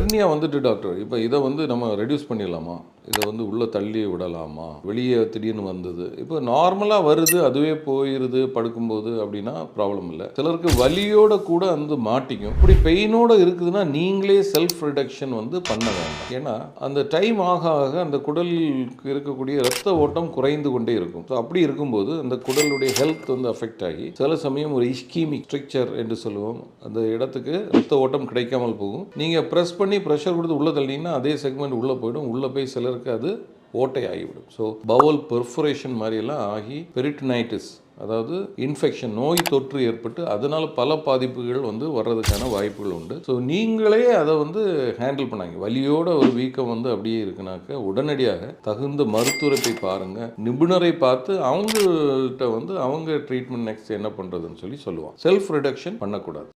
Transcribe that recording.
Hernia வந்துட்டு doctor. இப்போ இதை வந்து நம்ம ரெடியூஸ் பண்ணிடலாமா? இதை வந்து உள்ளே தள்ளி விடலாமா? வெளியே திடீர்னு வந்தது. இப்போ நார்மலாக வருது அதுவே போயிருது படுக்கும்போது அப்படின்னா ப்ராப்ளம் இல்லை. சிலருக்கு வலியோட கூட வந்து மாட்டிக்கும். இப்படி பெயினோட இருக்குதுன்னா நீங்களே செல்ஃப் ரிடக்ஷன் வந்து பண்ண வேண்டாம். ஏன்னா அந்த டைம் ஆக ஆக அந்த குடலுக்கு இருக்கக்கூடிய ரத்த ஓட்டம் குறைந்து கொண்டே இருக்கும். ஸோ அப்படி இருக்கும்போது அந்த குடலுடைய ஹெல்த் வந்து அஃபெக்ட் ஆகி சில சமயம் ஒரு இஸ்கீமிக் ஸ்ட்ரக்சர் என்று சொல்லுவோம். அந்த இடத்துக்கு ரத்த ஓட்டம் கிடைக்காமல் போகும். நீங்கள் ப்ரெஸ் பண்ணி ப்ரெஷர் கொடுத்து உள்ளே தள்ளிங்கன்னா அதே செக்மெண்ட் உள்ளே போயிடும். உள்ளே போய் சிலருக்கு அது ஓட்டை ஆகிவிடும். ஸோ பவல் பெர்ஃபரேஷன் மாதிரியெல்லாம் ஆகி பெரிட்டனைட்டிஸ் அதாவது இன்ஃபெக்ஷன் நோய் தொற்று ஏற்பட்டு அதனால் பல பாதிப்புகள் வந்து வர்றதுக்கான வாய்ப்புகள் உண்டு. ஸோ நீங்களே அதை வந்து ஹேண்டில் பண்ணாங்க. வலியோட ஒரு வீக்கம் வந்து அப்படியே இருக்குனாக்க உடனடியாக தகுந்த மருத்துவரை பாருங்கள் நிபுணரை பார்த்து அவங்கள்ட்ட வந்து அவங்க ட்ரீட்மெண்ட் நெக்ஸ்ட் என்ன பண்ணுறதுன்னு சொல்லி சொல்லுவாங்க. செல்ஃப் ரிடக்ஷன் பண்ணக்கூடாது.